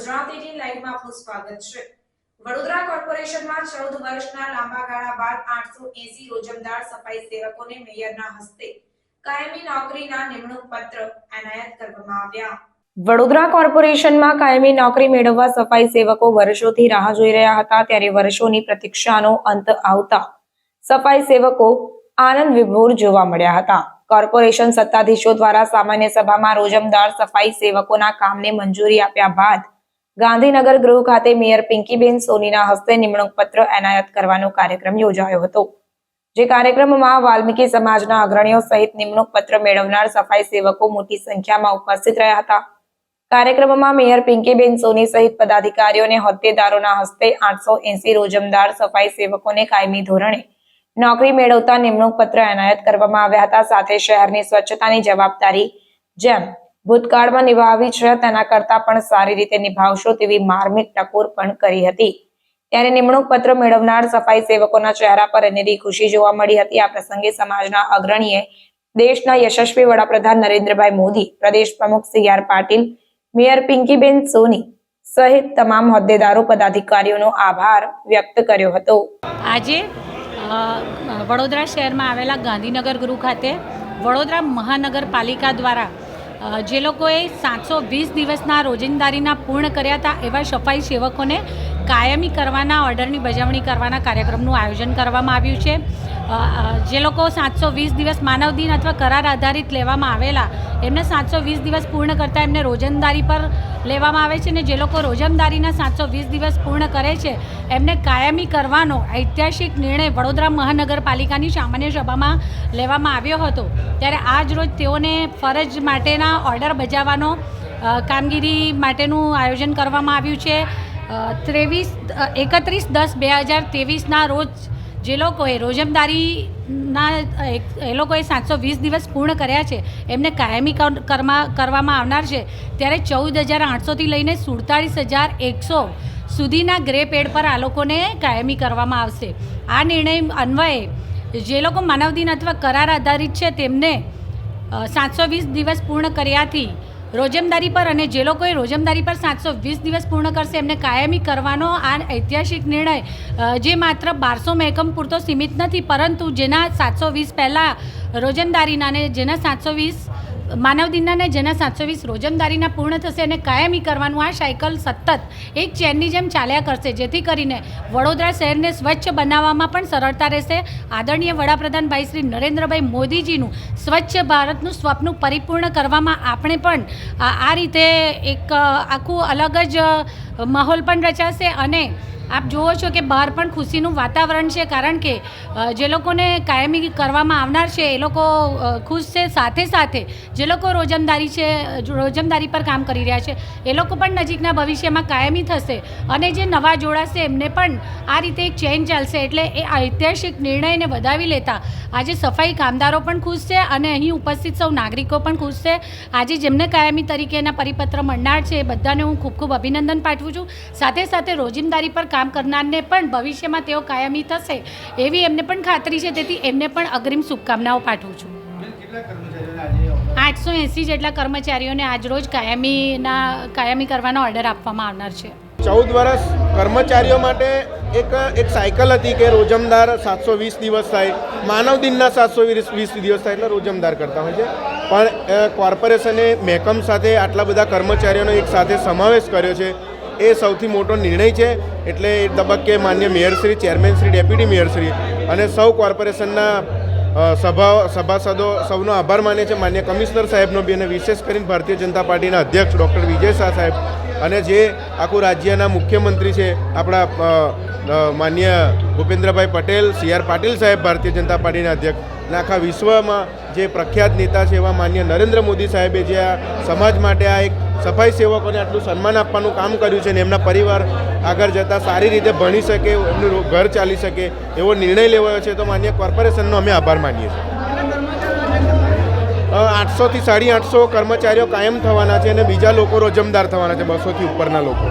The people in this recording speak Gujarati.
ગુજરાત લાઈવમાં આપનું સ્વાગત છે. વડોદરા કોર્પોરેશનમાં ચૌદ વર્ષના લાંબા ગાળા બાદ આઠસો એસી રોજમદાર સફાઈ સેવકોને મેયરના હસ્તે કાયમી નોકરીના નિમણૂક પત્ર એનાયત કરવામાં આવ્યા. વડોદરા કોર્પોરેશનમાં કાયમી નોકરી મેળવવા સફાઈ સેવકો વર્ષોથી રાહ જોઈ રહ્યા હતા ત્યારે વર્ષોની પ્રતીક્ષાનો અંત આવતા સફાઈ સેવકો આનંદ વિભોર જોવા મળ્યા હતા. કોર્પોરેશન સત્તાધીશો દ્વારા સામાન્ય સભામાં રોજમદાર સફાઈ સેવકોના કામને મંજૂરી આપ્યા બાદ ગાંધીનગર ગૃહ ખાતે મેયર પિંકીબેન સોનીના હસ્તે નિમણૂક પત્ર એનાયત કરવાનો કાર્યક્રમ યોજાયો હતો. જે કાર્યક્રમમાં વાલ્મીકી સમાજના અગ્રણીઓ સહિત નિમણૂક પત્ર મેળવનાર સફાઈ સેવકો મોટી સંખ્યામાં ઉપસ્થિત રહ્યા હતા. કાર્યક્રમમાં મેયર પિંકીબેન સોની સહિત પદાધિકારીઓ અને હોદ્દેદારોના હસ્તે આઠસો એસી રોજમદાર સફાઈ સેવકોને કાયમી ધોરણે નોકરી મેળવતા નિમણૂક પત્ર એનાયત કરવામાં આવ્યા હતા. સાથે શહેરની સ્વચ્છતાની જવાબદારી જેમ ભૂતકાળમાં નિભાવી છે, તેના કરતા પણ સારી રીતે નિભાવશો તેવી માર્મિક ટકોર પણ કરી હતી. ત્યારે નિમણૂક પત્ર મેળવનાર સફાઈ સેવકોના ચહેરા પર અનેરી ખુશી જોવા મળી હતી. આ પ્રસંગે સમાજના અગ્રણીએ દેશના યશસ્વી વડાપ્રધાન નરેન્દ્રભાઈ મોદી, પ્રદેશ પ્રમુખ C R Patil, mayor Pinkiben Soni સહિત તમામ હોદ્દેદારો, પદાધિકારીઓનો આભાર વ્યક્ત કર્યો હતો. આજે વડોદરા શહેરમાં આવેલા ગાંધીનગર ગૃહ ખાતે વડોદરા મહાનગરપાલિકા દ્વારા જે લોકોએ સાતસો વીસ દિવસના રોજિંદારીના પૂર્ણ કર્યા હતા એવા સફાઈ સેવકોને કાયમી કરવાના, ઓર્ડરની બજાવણી કરવાના કાર્યક્રમનું આયોજન કરવામાં આવ્યું છે. જે લોકો સાતસો વીસ દિવસ માનવ દિન અથવા કરાર આધારિત લેવામાં આવેલા, એમને સાતસો વીસ દિવસ પૂર્ણ કરતાં એમને રોજંદારી પર લેવામાં આવે છે ને જે લોકો રોજમદારીના સાતસો વીસ દિવસ પૂર્ણ કરે છે, એમને કાયમી કરવાનો ઐતિહાસિક નિર્ણય વડોદરા મહાનગરપાલિકાની સામાન્ય સભામાં લેવામાં આવ્યો હતો. ત્યારે આજ રોજ તેઓને ફરજ માટેના ઓર્ડર બજાવવાનો કામગીરી માટેનું આયોજન કરવામાં આવ્યું છે. ત્રેવીસ એકત્રીસ દસ બે હજાર ત્રેવીસના રોજ જે લોકોએ રોજમદારીના એ લોકોએ સાતસો વીસ દિવસ પૂર્ણ કર્યા છે, એમને કાયમી કરવામાં આવનાર છે, ત્યારે ચૌદ હજાર આઠસોથી લઈને સુડતાળીસ હજાર એકસો સુધીના ગ્રે પેડ પર આ લોકોને કાયમી કરવામાં આવશે. આ નિર્ણય અન્વયે જે લોકો માનવ દિન અથવા કરાર આધારિત છે, તેમને સાતસો વીસ દિવસ પૂર્ણ કર્યાથી રોજમદારી પર અને જે લોકોએ રોજમદારી પર સાતસો વીસ દિવસ પૂર્ણ કરશે, એમને કાયમી કરવાનો આ ઐતિહાસિક નિર્ણય જે માત્ર બારસો મહેકમ પૂરતો સીમિત નથી, પરંતુ જેના સાતસો વીસ પહેલાં રોજમદારીના અને જેના સાતસો વીસ માનવ દિનના જેના સાતસો વીસ રોજમદારીના પૂર્ણ થશે અને કાયમી કરવાનું આ સાયકલ સતત એક ચેનની જેમ ચાલ્યા કરશે. જેથી કરીને વડોદરા શહેરને સ્વચ્છ બનાવવામાં પણ સરળતા રહેશે. આદરણીય વડાપ્રધાન ભાઈ શ્રી નરેન્દ્રભાઈ મોદીજીનું સ્વચ્છ ભારતનું સ્વપ્ન પરિપૂર્ણ કરવામાં આપણે પણ આ રીતે એક આખું અલગ જ માહોલ પણ રચાશે અને આપ જુઓ છો કે બહાર પણ ખુશીનું વાતાવરણ છે, કારણ કે જે લોકોને કાયમી કરવામાં આવનાર છે, એ લોકો ખુશ છે. સાથે સાથે જે લોકો રોજમદારી છે રોજમદારી પર કામ કરી રહ્યા છે, એ લોકો પણ નજીકના ભવિષ્યમાં કાયમી થશે. અને જે નવા જોડાશે એમને પણ આ રીતે એક ચેન્જ ચાલશે એટલે એ ઐતિહાસિક નિર્ણયને વધાવી લેતા આજે સફાઈ કામદારો પણ ખુશ છે અને અહીં ઉપસ્થિત સૌ નાગરિકો પણ ખુશ છે. આજે જેમને કાયમી તરીકેના પરિપત્ર મળનાર છે, એ બધાને હું ખૂબ ખૂબ અભિનંદન પાઠવું છું. સાથે સાથે રોજિંદારી પર કામ કરનારને પણ ભવિષ્યમાં તેઓ કાયમી થશે એવી એમને પણ ખાતરી છે. તેથી એમને પણ અગ્રિમ શુભકામનાઓ પાઠવું છું. આઠસો એંસી જેટલા કર્મચારીઓને આજરોજ કાયમીના, કાયમી કરવાનો ઓર્ડર આપવામાં આવનાર છે. ચૌદ વર્ષ કર્મચારીઓ માટે એક એક સાયકલ હતી કે રોજમદાર સાતસો વીસ દિવસ થાય માનવ દિનના સાતસો વીસ દિવસ થાય એટલે રોજમદાર કરતા હોય છે. પણ કોર્પોરેશને મેકમ સાથે આટલા બધા કર્મચારીઓનો એક સાથે સમાવેશ કર્યો છે. એ સૌથી મોટો નિર્ણય છે. એટલે એ તબક્કે માન્ય મેયરશ્રી ચેરમેનશ્રી ડેપ્યુટી મેયરશ્રી અને સૌ કોર્પોરેશનના સભા, સભાસદો સૌનો આભાર માને છે. માન્ય કમિશનર સાહેબનો બી અને વિશેષ કરીને ભારતીય જનતા પાર્ટીના અધ્યક્ષ ડૉક્ટર વિજય શાહ સાહેબ અને જે આખું રાજ્યના મુખ્યમંત્રી છે, આપણા માન્ય ભૂપેન્દ્રભાઈ પટેલ, સી આર પાટીલ સાહેબ ભારતીય જનતા પાર્ટીના અધ્યક્ષ. અને આખા વિશ્વમાં જે પ્રખ્યાત નેતા છે એવા માન્ય નરેન્દ્ર મોદી સાહેબે જે આ સમાજ માટે આ એક સફાઈ સેવકોને આટલું સન્માન આપવાનું કામ કર્યું છે ને એમના પરિવાર આગળ જતાં સારી રીતે ભણી શકે, એમનું ઘર ચાલી શકે એવો નિર્ણય લેવાયો છે, તો માન્ય કોર્પોરેશનનો અમે આભાર માનીએ છીએ. આઠસોથી સાડી આઠસો કર્મચારીઓ કાયમ થવાના છે અને બીજા લોકો રોજમદાર થવાના છે, બસોથી ઉપરના લોકો.